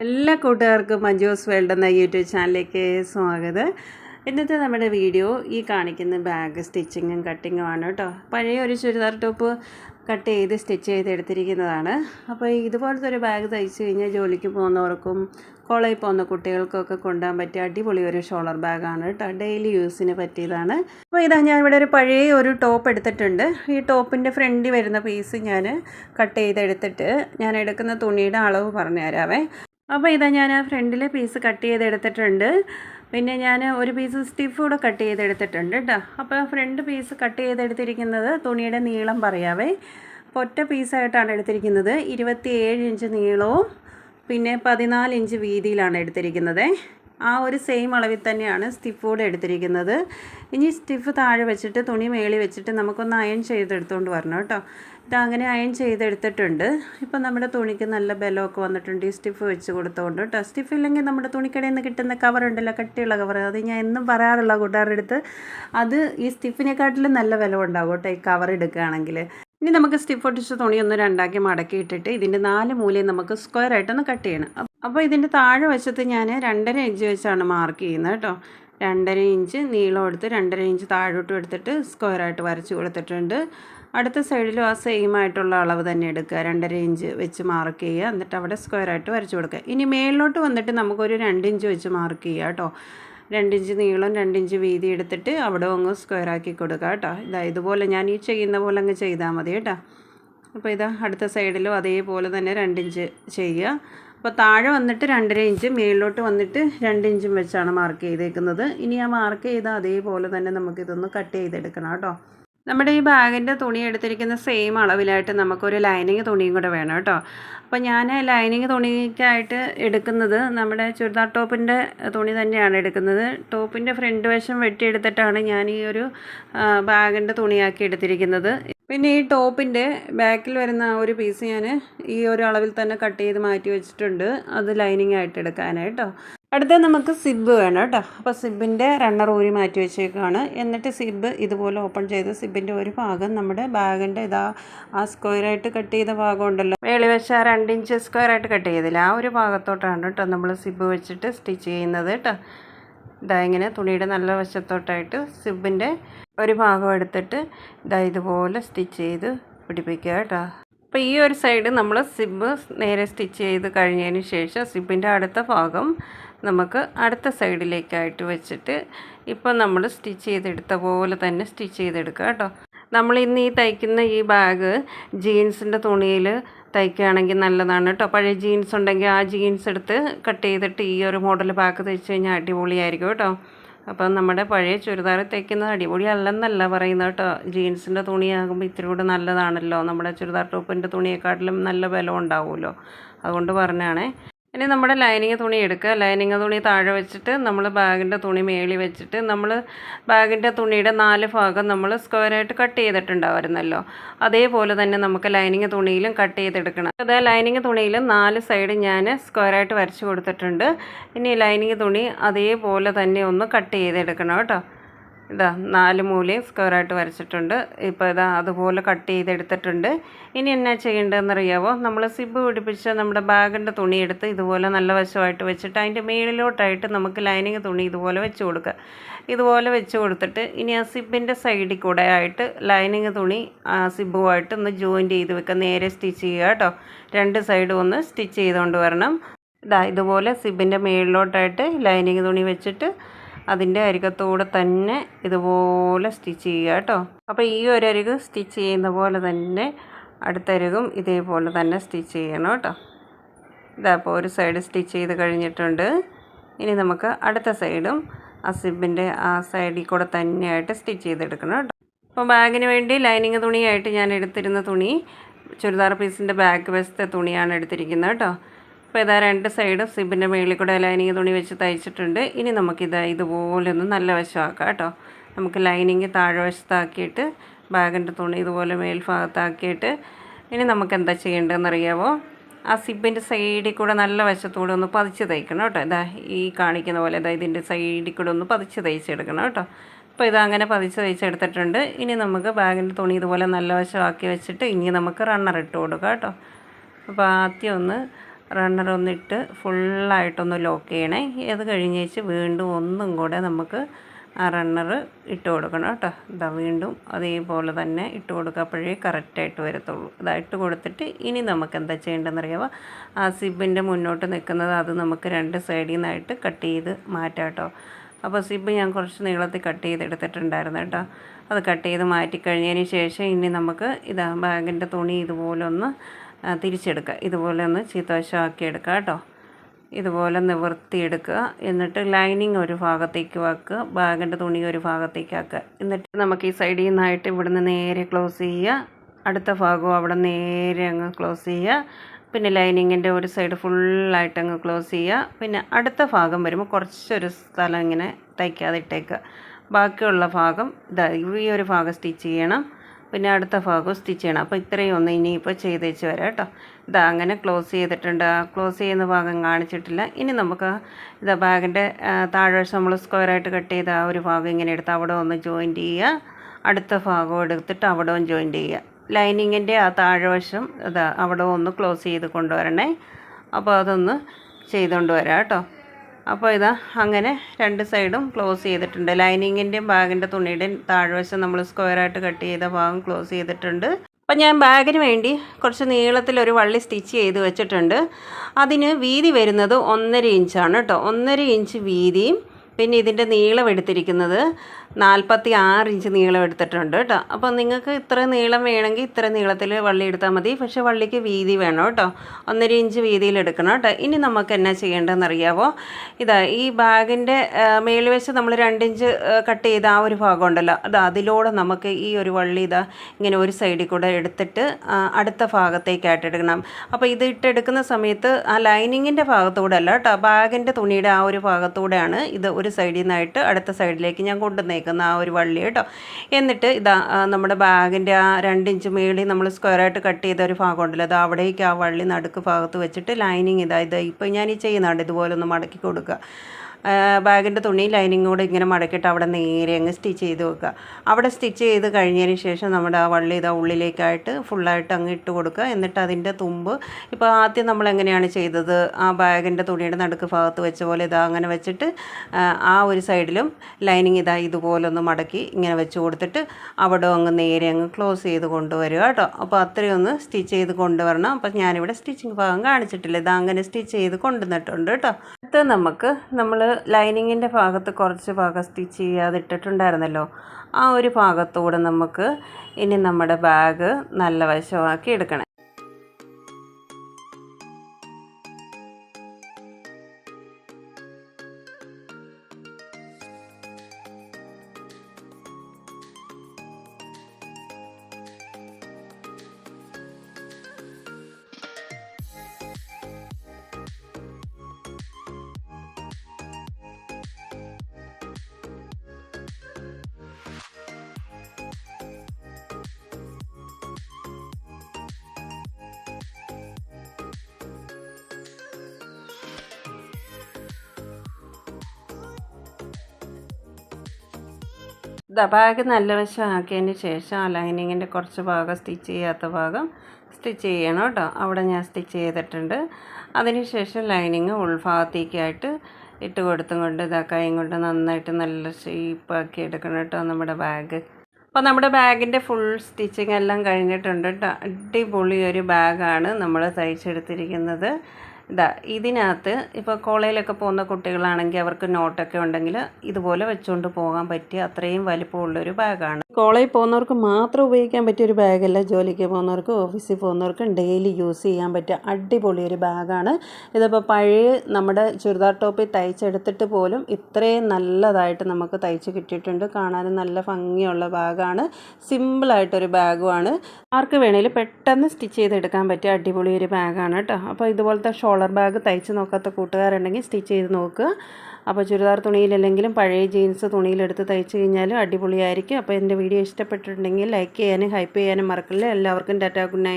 എല്ലാ കൂട്ടുകാർക്കും മഞ്ജൂസ് വേൾഡ് എന്ന യൂട്യൂബ് ചാനലിലേക്ക് സ്വാഗതം. ഇന്നത്തെ നമ്മുടെ വീഡിയോ ഈ കാണിക്കുന്ന ബാഗ് സ്റ്റിച്ചിങ്ങും കട്ടിങ്ങും ആണ് കേട്ടോ. പഴയ ഒരു ചുരിദാർ ടോപ്പ് കട്ട് ചെയ്ത് സ്റ്റിച്ച് ചെയ്ത് എടുത്തിരിക്കുന്നതാണ്. അപ്പോൾ ഇതുപോലത്തെ ഒരു ബാഗ് തയ്ച്ചു കഴിഞ്ഞാൽ ജോലിക്ക് പോകുന്നവർക്കും കോളേജിൽ പോകുന്ന കുട്ടികൾക്കൊക്കെ കൊണ്ടുപോകാൻ പറ്റിയ അടിപൊളി ഒരു ഷോളർ ബാഗാണ് കേട്ടോ. ഡെയിലി യൂസിന് പറ്റിയതാണ്. അപ്പോൾ ഇതാ ഞാൻ ഇവിടെ ഒരു പഴയ ഒരു ടോപ്പ് എടുത്തിട്ടുണ്ട്. ഈ ടോപ്പിന്റെ ഫ്രണ്ടിൽ വരുന്ന പീസ് ഞാൻ കട്ട് ചെയ്തെടുത്തിട്ട് ഞാൻ എടുക്കുന്ന തുണിയുടെ അളവ് പറഞ്ഞു തരാവേ അപ്പോൾ ഇതാ ഞാൻ ആ ഫ്രണ്ടിലെ പീസ് കട്ട് ചെയ്തെടുത്തിട്ടുണ്ട്. പിന്നെ ഞാൻ ഒരു പീസ് സ്റ്റിഫ് കൂടെ കട്ട് ചെയ്തെടുത്തിട്ടുണ്ട് കേട്ടോ. അപ്പോൾ ഫ്രണ്ട് പീസ് കട്ട് ചെയ്തെടുത്തിരിക്കുന്നത് തുണിയുടെ നീളം പറയാവേ. അപ്പോൾ ഒറ്റ പീസായിട്ടാണ് എടുത്തിരിക്കുന്നത്. ഇരുപത്തിയേഴ് ഇഞ്ച് നീളവും പിന്നെ പതിനാല് ഇഞ്ച് വീതിയിലാണ് എടുത്തിരിക്കുന്നത്. ആ ഒരു സെയിം അളവിൽ തന്നെയാണ് സ്റ്റിഫ് കൂടെ എടുത്തിരിക്കുന്നത്. ഇനി സ്റ്റിഫ് താഴെ വെച്ചിട്ട് തുണി മേളി വെച്ചിട്ട് നമുക്കൊന്ന് അയൺ ചെയ്തെടുത്തുകൊണ്ട് വരണം കേട്ടോ. ഇത് അങ്ങനെ അയൺ ചെയ്തെടുത്തിട്ടുണ്ട്. ഇപ്പം നമ്മുടെ തുണിക്ക് നല്ല ബലമൊക്കെ വന്നിട്ടുണ്ട് ഈ സ്റ്റിഫ് വെച്ച് കൊടുത്തുകൊണ്ട് കേട്ടോ. സ്റ്റിഫ് ഇല്ലെങ്കിൽ നമ്മുടെ തുണിക്കടയിൽ നിന്ന് കിട്ടുന്ന കവർ ഉണ്ടല്ലോ കട്ടിയുള്ള കവർ അത് ഞാൻ എന്നും പറയാറുള്ള കൂട്ടുകാരുടെ അടുത്ത് അത് ഈ സ്റ്റിഫിനെക്കാട്ടിലും നല്ല വില ഉണ്ടാകും കേട്ടോ ഈ കവർ എടുക്കുകയാണെങ്കിൽ. ഇനി നമുക്ക് സ്റ്റിഫ് ഒട്ടിച്ച തുണി ഒന്ന് രണ്ടാക്കി മടക്കി ഇട്ടിട്ട് ഇതിന്റെ നാല് മൂലയും നമുക്ക് സ്ക്വയർ ആയിട്ടൊന്ന് കട്ട് ചെയ്യണം. അപ്പോൾ ഇതിന്റെ താഴെ വശത്ത് ഞാൻ രണ്ടര ഇഞ്ച് വെച്ചാണ് മാർക്ക് ചെയ്യുന്നത് കേട്ടോ. രണ്ടര ഇഞ്ച് നീളം എടുത്ത് രണ്ടര ഇഞ്ച് താഴോട്ടും എടുത്തിട്ട് സ്ക്വയറായിട്ട് വരച്ച് കൊടുത്തിട്ടുണ്ട്. അടുത്ത സൈഡിലും ആ സെയിം ആയിട്ടുള്ള അളവ് തന്നെ എടുക്കുക. രണ്ടര ഇഞ്ച് വെച്ച് മാർക്ക് ചെയ്യുക. എന്നിട്ട് അവിടെ സ്ക്വയറായിട്ട് വരച്ച് കൊടുക്കുക. ഇനി മേളിലോട്ട് വന്നിട്ട് നമുക്കൊരു രണ്ടിഞ്ച് വെച്ച് മാർക്ക് ചെയ്യുക കേട്ടോ. രണ്ടിഞ്ച് നീളം രണ്ടിഞ്ച് വീതി എടുത്തിട്ട് അവിടെ അങ്ങ് സ്ക്വയറാക്കി കൊടുക്കുക കേട്ടോ. ഇതാ ഇതുപോലെ ഞാൻ ഈ ചെയ്യുന്ന പോലെ അങ്ങ് ചെയ്താൽ മതി കേട്ടോ. അപ്പോൾ ഇതാ അടുത്ത സൈഡിലും അതേപോലെ തന്നെ രണ്ടിഞ്ച് ചെയ്യുക. അപ്പോൾ താഴെ വന്നിട്ട് രണ്ടര ഇഞ്ച് മേളിലോട്ട് വന്നിട്ട് രണ്ട് ഇഞ്ചും വെച്ചാണ് മാർക്ക് ചെയ്തേക്കുന്നത്. ഇനി ആ മാർക്ക് ചെയ്ത അതേപോലെ തന്നെ നമുക്കിതൊന്ന് കട്ട് ചെയ്തെടുക്കണം കേട്ടോ. നമ്മുടെ ഈ ബാഗിന്റെ തുണി എടുത്തിരിക്കുന്ന സെയിം അളവിലായിട്ട് നമുക്കൊരു ലൈനിങ് തുണിയും കൂടെ വേണം കേട്ടോ. അപ്പോൾ ഞാൻ ലൈനിങ് തുണിക്കായിട്ട് എടുക്കുന്നത് നമ്മുടെ ചുരിദാർ ടോപ്പിന്റെ തുണി തന്നെയാണ് എടുക്കുന്നത്. ടോപ്പിന്റെ ഫ്രണ്ട് വശം വെട്ടിയെടുത്തിട്ടാണ് ഞാൻ ഈ ഒരു ബാഗിന്റെ തുണിയാക്കി എടുത്തിരിക്കുന്നത്. പിന്നെ ഈ ടോപ്പിന്റെ ബാക്കിൽ വരുന്ന ഒരു പീസ് ഞാൻ ഈ ഒരു അളവിൽ തന്നെ കട്ട് ചെയ്ത് മാറ്റി വെച്ചിട്ടുണ്ട്. അത് ലൈനിങ് ആയിട്ട് എടുക്കാനായിട്ടോ അടുത്ത നമുക്ക് സിബ് വേണം കേട്ടോ അപ്പോൾ സിബിന്റെ റണ്ണർ ഊരി മാറ്റി വെച്ചേക്കാണ്. എന്നിട്ട് സിബ് ഇതുപോലെ ഓപ്പൺ ചെയ്ത് സിബിന്റെ ഒരു ഭാഗം നമ്മുടെ ബാഗിന്റെ ഇതാ ആ സ്ക്വയറായിട്ട് കട്ട് ചെയ്ത ഭാഗം ഉണ്ടല്ലോ. വേളി വെച്ച ആ രണ്ട് ഇഞ്ച് സ്ക്വയറായിട്ട് കട്ട് ചെയ്തില്ല? ആ ഒരു ഭാഗത്തോട്ടാണ് കേട്ടോ നമ്മൾ സിബ് വെച്ചിട്ട് സ്റ്റിച്ച് ചെയ്യുന്നത് കേട്ടോ ഇതാ ഇങ്ങനെ തുണിയുടെ നല്ല വശത്തോട്ടായിട്ട് സിബിന്റെ ഒരു ഭാഗം എടുത്തിട്ട് ഇതാ ഇതുപോലെ സ്റ്റിച്ച് ചെയ്ത് പിടിപ്പിക്കുക കേട്ടോ. അപ്പോൾ ഈ ഒരു സൈഡ് നമ്മൾ സിബ് നേരെ സ്റ്റിച്ച് ചെയ്ത് കഴിഞ്ഞതിന് ശേഷം സിബിന്റെ അടുത്ത ഭാഗം നമുക്ക് അടുത്ത സൈഡിലേക്കായിട്ട് വെച്ചിട്ട് ഇപ്പം നമ്മൾ സ്റ്റിച്ച് ചെയ്തെടുത്ത പോലെ തന്നെ സ്റ്റിച്ച് ചെയ്തെടുക്കുക കേട്ടോ. നമ്മൾ ഇന്ന് ഈ തയ്ക്കുന്ന ഈ ബാഗ് ജീൻസിന്റെ തുണിയിൽ തയ്ക്കുകയാണെങ്കിൽ നല്ലതാണ് കേട്ടോ പഴയ ജീൻസ് ഉണ്ടെങ്കിൽ ആ ജീൻസ് എടുത്ത് കട്ട് ചെയ്തിട്ട് ഈ ഒരു മോഡൽ പാക്ക് തയ്ച്ച് കഴിഞ്ഞാൽ അടിപൊളിയായിരിക്കും കേട്ടോ അപ്പം നമ്മുടെ പഴയ ചുരിദാർ തയ്ക്കുന്നത് അടിപൊളി അല്ലെന്നല്ല പറയുന്നത് കേട്ടോ ജീൻസിന്റെ തുണിയാകുമ്പോൾ ഇത്തിരി കൂടെ നല്ലതാണല്ലോ. നമ്മുടെ ചുരിദാർ ടോപ്പിന്റെ തുണിയെക്കാട്ടിലും നല്ല ബലം ഉണ്ടാവുമല്ലോ. അതുകൊണ്ട് പറഞ്ഞാണേ. ഇനി നമ്മുടെ ലൈനിങ് തുണി എടുക്കുക. ലൈനിങ് തുണി താഴെ വെച്ചിട്ട് നമ്മൾ ബാഗിന്റെ തുണി മേളി വെച്ചിട്ട് നമ്മൾ ബാഗിന്റെ തുണിയുടെ നാല് ഭാഗം നമ്മൾ സ്ക്വയറായിട്ട് കട്ട് ചെയ്തിട്ടുണ്ടാവുമായിരുന്നല്ലോ അതേപോലെ തന്നെ നമുക്ക് ലൈനിങ് തുണിയിലും കട്ട് ചെയ്തെടുക്കണം. അത് ലൈനിങ് തുണിയിൽ നാല് സൈഡ് ഞാൻ സ്ക്വയറായിട്ട് വരച്ച് കൊടുത്തിട്ടുണ്ട്. ഇനി ലൈനിങ് തുണി അതേപോലെ തന്നെ ഒന്ന് കട്ട് ചെയ്തെടുക്കണം കേട്ടോ. ഇതാ നാല് മൂലയും സ്ക്വയറായിട്ട് വരച്ചിട്ടുണ്ട്. ഇപ്പോൾ ഇതാ അതുപോലെ കട്ട് ചെയ്തെടുത്തിട്ടുണ്ട്. ഇനി എന്നാ ചെയ്യേണ്ടതെന്നറിയാവോ? നമ്മൾ സിബ് പിടിപ്പിച്ച നമ്മുടെ ബാഗിന്റെ തുണി എടുത്ത് ഇതുപോലെ നല്ല വശമായിട്ട് വെച്ചിട്ട് അതിന്റെ മേളിലോട്ടായിട്ട് നമുക്ക് ലൈനിങ് തുണി ഇതുപോലെ വെച്ച് കൊടുക്കുക ഇതുപോലെ വെച്ച് കൊടുത്തിട്ട് ഇനി ആ സിബിന്റെ സൈഡിൽ കൂടെ ആയിട്ട് ലൈനിങ് തുണി ആ സിബുമായിട്ട് ഒന്ന് ജോയിന്റ് ചെയ്ത് വെക്കുക നേരെ സ്റ്റിച്ച് ചെയ്യുക കേട്ടോ. രണ്ട് സൈഡും ഒന്ന് സ്റ്റിച്ച് ചെയ്തുകൊണ്ട് വരണം. ഇതാ ഇതുപോലെ സിബിന്റെ മേളിലോട്ടായിട്ട് ലൈനിങ് തുണി വെച്ചിട്ട് അതിന്റെ അരികത്തൂടെ തന്നെ ഇതുപോലെ സ്റ്റിച്ച് ചെയ്യുക കേട്ടോ. അപ്പോൾ ഈ ഒരു അരിക് സ്റ്റിച്ച് ചെയ്യുന്ന പോലെ തന്നെ അടുത്ത അരികും ഇതേപോലെ തന്നെ സ്റ്റിച്ച് ചെയ്യണം കേട്ടോ. ഇതപ്പോൾ ഒരു സൈഡ് സ്റ്റിച്ച് ചെയ്ത് കഴിഞ്ഞിട്ടുണ്ട്. ഇനി നമുക്ക് അടുത്ത സൈഡും ആ സിബിന്റെ ആ സൈഡിൽ കൂടെ തന്നെയായിട്ട് സ്റ്റിച്ച് ചെയ്തെടുക്കണം കേട്ടോ. അപ്പോൾ ബാഗിന് വേണ്ടി ലൈനിങ് തുണിയായിട്ട് ഞാൻ എടുത്തിരുന്ന തുണി ചുരിദാർ പീസിന്റെ ബാക്ക് വശത്തെ തുണിയാണ് എടുത്തിരിക്കുന്നത് കേട്ടോ. അപ്പോൾ ഇതാ രണ്ട് സൈഡും സിബിന്റെ മേളിൽ കൂടെ ലൈനിങ് തുണി വെച്ച് തയ്ച്ചിട്ടുണ്ട്. ഇനി നമുക്കിത് ഇതുപോലെ ഒന്ന് നല്ല വശമാക്കാം കേട്ടോ. നമുക്ക് ലൈനിങ് താഴെ വശത്താക്കിയിട്ട് ബാഗിന്റെ തുണി ഇതുപോലെ മേൽഭാഗത്താക്കിയിട്ട് ഇനി നമുക്ക് എന്താ ചെയ്യേണ്ടതെന്ന് അറിയാമോ ആ സിബിന്റെ സൈഡിൽ കൂടെ നല്ല വശത്തൂടെ ഒന്ന് പതിച്ച് തയ്ക്കണം കേട്ടോ. ഇതാ ഈ കാണിക്കുന്ന പോലെ ഇതാ ഇതിന്റെ സൈഡിൽ കൂടെ ഒന്ന് പതിച്ച് തയ്ച്ചെടുക്കണം കേട്ടോ. അപ്പോൾ ഇതങ്ങനെ പതിച്ച് തയ്ച്ചെടുത്തിട്ടുണ്ട്. ഇനി നമുക്ക് ബാഗിന്റെ തുണി ഇതുപോലെ നല്ല വശമാക്കി വെച്ചിട്ട് ഇനി നമുക്ക് റണ്ണർ ഇട്ട് കൊടുക്കാം കേട്ടോ. അപ്പോൾ ആദ്യം ഒന്ന് റണ്ണർ ഒന്നിട്ട് ഫുള്ളായിട്ടൊന്ന് ലോക്ക് ചെയ്യണേ. അത് കഴിഞ്ഞ് വെച്ച് വീണ്ടും ഒന്നും കൂടെ നമുക്ക് ആ റണ്ണർ ഇട്ട് കൊടുക്കണം കേട്ടോ. ഇതാ വീണ്ടും അതേപോലെ തന്നെ ഇട്ട് കൊടുക്കുക അപ്പോഴേ കറക്റ്റായിട്ട് വരത്തുള്ളൂ. ഇതാ ഇട്ട് കൊടുത്തിട്ട് ഇനി നമുക്ക് എന്താ ചെയ്യേണ്ടതെന്ന് അറിയാമോ ആ സിബിന്റെ മുന്നോട്ട് നിൽക്കുന്നത് അത് നമുക്ക് രണ്ട് സൈഡിൽ നിന്നായിട്ട് കട്ട് ചെയ്ത് മാറ്റാം കേട്ടോ. അപ്പോൾ സിബ് ഞാൻ കുറച്ച് നീളത്തിൽ കട്ട് ചെയ്തെടുത്തിട്ടുണ്ടായിരുന്നു കേട്ടോ. അത് കട്ട് ചെയ്ത് മാറ്റിക്കഴിഞ്ഞതിന് ശേഷം ഇനി നമുക്ക് ഇതാ ബാഗിന്റെ തുണി ഇതുപോലെ ഒന്ന് തിരിച്ചെടുക്കുക. ഇതുപോലെ ഒന്ന് ചീത്തവശമാക്കി എടുക്കുക കേട്ടോ. ഇതുപോലെ നിവർത്തിയെടുക്കുക എന്നിട്ട് ലൈനിങ് ഒരു ഭാഗത്തേക്ക് വെക്കുക. ബാഗിന്റെ തുണി ഒരു ഭാഗത്തേക്ക് ആക്കുക. എന്നിട്ട് നമുക്ക് ഈ സൈഡിൽ നിന്നായിട്ട് ഇവിടുന്ന് നേരെ ക്ലോസ് ചെയ്യുക. അടുത്ത ഭാഗവും അവിടെ നേരെ അങ്ങ് ക്ലോസ് ചെയ്യുക. പിന്നെ ലൈനിങ്ങിന്റെ ഒരു സൈഡ് ഫുള്ളായിട്ട് അങ്ങ് ക്ലോസ് ചെയ്യുക. പിന്നെ അടുത്ത ഭാഗം വരുമ്പോൾ കുറച്ചൊരു സ്ഥലം ഇങ്ങനെ തയ്ക്കാതെ ഇട്ടേക്കുക. ബാക്കിയുള്ള ഭാഗം ഇതാ ഈ ഒരു ഭാഗം സ്റ്റിച്ച് ചെയ്യണം. പിന്നെ അടുത്ത ഭാഗവും സ്റ്റിച്ച് ചെയ്യണം. അപ്പോൾ ഇത്രയും ഒന്ന് ഇനിയിപ്പോൾ ചെയ്ത് വെച്ച് വരാം കേട്ടോ. ഇതാ അങ്ങനെ ക്ലോസ് ചെയ്തിട്ടുണ്ട്. ക്ലോസ് ചെയ്യുന്ന ഭാഗം കാണിച്ചിട്ടില്ല. ഇനി നമുക്ക് ഇതാ ബാഗിന്റെ താഴ്വശം നമ്മൾ സ്ക്വയറായിട്ട് കട്ട് ചെയ്ത ആ ഒരു ഭാഗം ഇങ്ങനെ എടുത്ത് അവിടെ ഒന്ന് ജോയിന്റ് ചെയ്യുക. അടുത്ത ഭാഗം എടുത്തിട്ട് അവിടെ ഒന്ന് ജോയിന്റ് ചെയ്യുക. ലൈനിങ്ങിന്റെ ആ താഴ്വശം ഇതാ അവിടെ ഒന്ന് ക്ലോസ് ചെയ്ത് കൊണ്ടുവരണേ. അപ്പോൾ അതൊന്ന് ചെയ്തുകൊണ്ട് വരാം കേട്ടോ. അപ്പോൾ ഇതാ അങ്ങനെ രണ്ട് സൈഡും ക്ലോസ് ചെയ്തിട്ടുണ്ട്. ലൈനിങ്ങിന്റെയും ബാഗിന്റെ തുണിയുടെയും താഴ്വശം നമ്മൾ സ്ക്വയറായിട്ട് കട്ട് ചെയ്ത ഭാഗം ക്ലോസ് ചെയ്തിട്ടുണ്ട്. അപ്പം ഞാൻ ബാഗിന് വേണ്ടി കുറച്ച് നീളത്തിലൊരു വള്ളി സ്റ്റിച്ച് ചെയ്ത് വെച്ചിട്ടുണ്ട്. അതിന് വീതി വരുന്നത് ഒന്നര ഇഞ്ചാണ് കേട്ടോ. ഒന്നര ഇഞ്ച് വീതിയും പിന്നെ ഇതിന്റെ നീളം എടുത്തിരിക്കുന്നത് നാൽപ്പത്തി ആറ് ഇഞ്ച് നീളം എടുത്തിട്ടുണ്ട് കേട്ടോ. അപ്പോൾ നിങ്ങൾക്ക് ഇത്ര നീളം വേണമെങ്കിൽ ഇത്ര നീളത്തിൽ വള്ളി എടുത്താൽ മതി. പക്ഷെ വള്ളിക്ക് വീതി വേണം കേട്ടോ. ഒന്നര ഇഞ്ച് വീതിയിൽ എടുക്കണം കേട്ടോ. ഇനി നമുക്ക് എന്നാ ചെയ്യേണ്ടതെന്ന് അറിയാവോ? ഇതാ ഈ ബാഗിന്റെ മേൽവശം നമ്മൾ രണ്ടിഞ്ച് കട്ട് ചെയ്ത ആ ഒരു ഭാഗം ഉണ്ടല്ലോ. അത് അതിലൂടെ നമുക്ക് ഈ ഒരു വള്ളി ഇതാ ഇങ്ങനെ ഒരു സൈഡിൽ കൂടെ എടുത്തിട്ട് അടുത്ത ഭാഗത്തേക്കായിട്ട് എടുക്കണം. അപ്പോൾ ഇത് ഇട്ടെടുക്കുന്ന സമയത്ത് ആ ലൈനിങ്ങിന്റെ ഭാഗത്തൂടെ അല്ല കേട്ടോ. ബാഗിന്റെ തുണിയുടെ ആ ഒരു ഭാഗത്തൂടെയാണ് ഇത് സൈഡിൽ നിന്നായിട്ട് അടുത്ത സൈഡിലേക്ക് ഞാൻ കൊണ്ടുവന്നേക്കുന്ന ആ ഒരു വള്ളി കേട്ടോ. എന്നിട്ട് ഇതാ നമ്മുടെ ബാഗിന്റെ ആ രണ്ടിഞ്ച് മേളിൽ നമ്മൾ സ്ക്വയറായിട്ട് കട്ട് ചെയ്ത ഒരു ഭാഗം ഉണ്ടല്ലോ. അത് അവിടേക്ക് ആ വള്ളി നടുക്ക് ഭാഗത്ത് വെച്ചിട്ട് ലൈനിങ് ഇതാ ഇത് ഇപ്പോൾ ഞാൻ ഈ ചെയ്യുന്നുണ്ട് ഇതുപോലെ ഒന്ന് മടക്കി കൊടുക്കുക. ബാഗിന്റെ തുണി ലൈനിങ് കൂടെ ഇങ്ങനെ മടക്കിയിട്ട് അവിടെ നേരെ അങ്ങ് സ്റ്റിച്ച് ചെയ്ത് വെക്കുക. അവിടെ സ്റ്റിച്ച് ചെയ്ത് കഴിഞ്ഞതിന് ശേഷം നമ്മുടെ ആ വള്ളി ഇതാ ഉള്ളിലേക്കായിട്ട് ഫുള്ളായിട്ട് അങ്ങ് ഇട്ട് കൊടുക്കുക. എന്നിട്ട് അതിന്റെ തുമ്പ് ഇപ്പോൾ ആദ്യം നമ്മൾ എങ്ങനെയാണ് ചെയ്തത്? ആ ബാഗിന്റെ തുണിയുടെ നടുക്ക് ഭാഗത്ത് വെച്ച പോലെ ഇതാ അങ്ങനെ വെച്ചിട്ട് ആ ഒരു സൈഡിലും ലൈനിങ് ഇതാ ഇതുപോലെ ഒന്ന് മടക്കി ഇങ്ങനെ വെച്ച് കൊടുത്തിട്ട് അവിടെ അങ്ങ് നേരെ അങ്ങ് ക്ലോസ് ചെയ്ത് കൊണ്ടുവരിക കേട്ടോ. അപ്പോൾ അത്രയും ഒന്ന് സ്റ്റിച്ച് ചെയ്ത് കൊണ്ടുവരണം. അപ്പം ഞാനിവിടെ സ്റ്റിച്ചിങ് ഭാഗം കാണിച്ചിട്ടില്ല. ഇതാ അങ്ങനെ സ്റ്റിച്ച് ചെയ്ത് കൊണ്ടുവന്നിട്ടുണ്ട് കേട്ടോ. അടുത്ത് നമുക്ക് നമ്മൾ ലൈനിങ്ങിന്റെ ഭാഗത്ത് കുറച്ച് ഭാഗം സ്റ്റിച്ച് ചെയ്യാതിട്ടിട്ടുണ്ടായിരുന്നല്ലോ. ആ ഒരു ഭാഗത്തൂടെ നമുക്ക് ഇനി നമ്മുടെ ബാഗ് നല്ല വശമാക്കി എടുക്കണം. ബാഗ് നല്ല വശം ആക്കിയതിന് ശേഷം ആ ലൈനിങ്ങിന്റെ കുറച്ച് ഭാഗം സ്റ്റിച്ച് ചെയ്യാത്ത ഭാഗം സ്റ്റിച്ച് ചെയ്യണം കേട്ടോ. അവിടെ ഞാൻ സ്റ്റിച്ച് ചെയ്തിട്ടുണ്ട്. അതിനുശേഷം ലൈനിങ് ഉൾഭാഗത്തേക്കായിട്ട് ഇട്ട് കൊടുത്തും കൊണ്ട് ഇതാ കൈയും കൊണ്ട് നന്നായിട്ട് നല്ല ഷേപ്പാക്കി എടുക്കണം കേട്ടോ നമ്മുടെ ബാഗ്. അപ്പോൾ നമ്മുടെ ബാഗിന്റെ ഫുൾ സ്റ്റിച്ചിങ് എല്ലാം കഴിഞ്ഞിട്ടുണ്ട് കേട്ടോ. അടിപൊളി ഒരു ബാഗാണ് നമ്മൾ തയ്ച്ചെടുത്തിരിക്കുന്നത്. ഇതാ ഇതിനകത്ത് ഇപ്പോൾ കോളേജിലൊക്കെ പോകുന്ന കുട്ടികളാണെങ്കിൽ അവർക്ക് നോട്ടൊക്കെ ഉണ്ടെങ്കിൽ ഇതുപോലെ വെച്ചുകൊണ്ട് പോകാൻ പറ്റിയ അത്രയും വലിപ്പമുള്ളൊരു ബാഗാണ്. കോളേജിൽ പോകുന്നവർക്ക് മാത്രം ഉപയോഗിക്കാൻ പറ്റിയ ഒരു ബാഗല്ല ജോലിക്ക് പോകുന്നവർക്ക് ഓഫീസിൽ പോകുന്നവർക്കും ഡെയിലി യൂസ് ചെയ്യാൻ പറ്റിയ അടിപൊളി ഒരു ബാഗാണ്. ഇതിപ്പോൾ പഴയ നമ്മുടെ ചുരിദാർ ടോപ്പിൽ തയ്ച്ചെടുത്തിട്ട് പോലും ഇത്രയും നല്ലതായിട്ട് നമുക്ക് തയ്ച്ച് കിട്ടിയിട്ടുണ്ട്. കാണാനും നല്ല ഭംഗിയുള്ള ബാഗാണ്. സിമ്പിളായിട്ടൊരു ബാഗുമാണ്. ആർക്ക് വേണേലും പെട്ടെന്ന് സ്റ്റിച്ച് ചെയ്തെടുക്കാൻ പറ്റിയ അടിപൊളി ഒരു ബാഗാണ് കേട്ടോ. അപ്പോൾ ഇതുപോലത്തെ ഷോളർ ബാഗ് തയ്ച്ച് നോക്കാത്ത കൂട്ടുകാരുണ്ടെങ്കിൽ സ്റ്റിച്ച് ചെയ്ത് നോക്കുക. അപ്പോൾ ചുരിദാർ തുണിയിലല്ലെങ്കിലും പഴയ ജീൻസ് തുണിയിലെടുത്ത് തയ്ച്ച് കഴിഞ്ഞാലും അടിപൊളിയായിരിക്കും. അപ്പോൾ എന്റെ വീഡിയോ ഇഷ്ടപ്പെട്ടിട്ടുണ്ടെങ്കിൽ ലൈക്ക് ചെയ്യാനും ഹൈപ്പ് ചെയ്യാനും മറക്കല്ലേ. എല്ലാവർക്കും ടാറ്റാ ഗുഡ് നൈറ്റ്.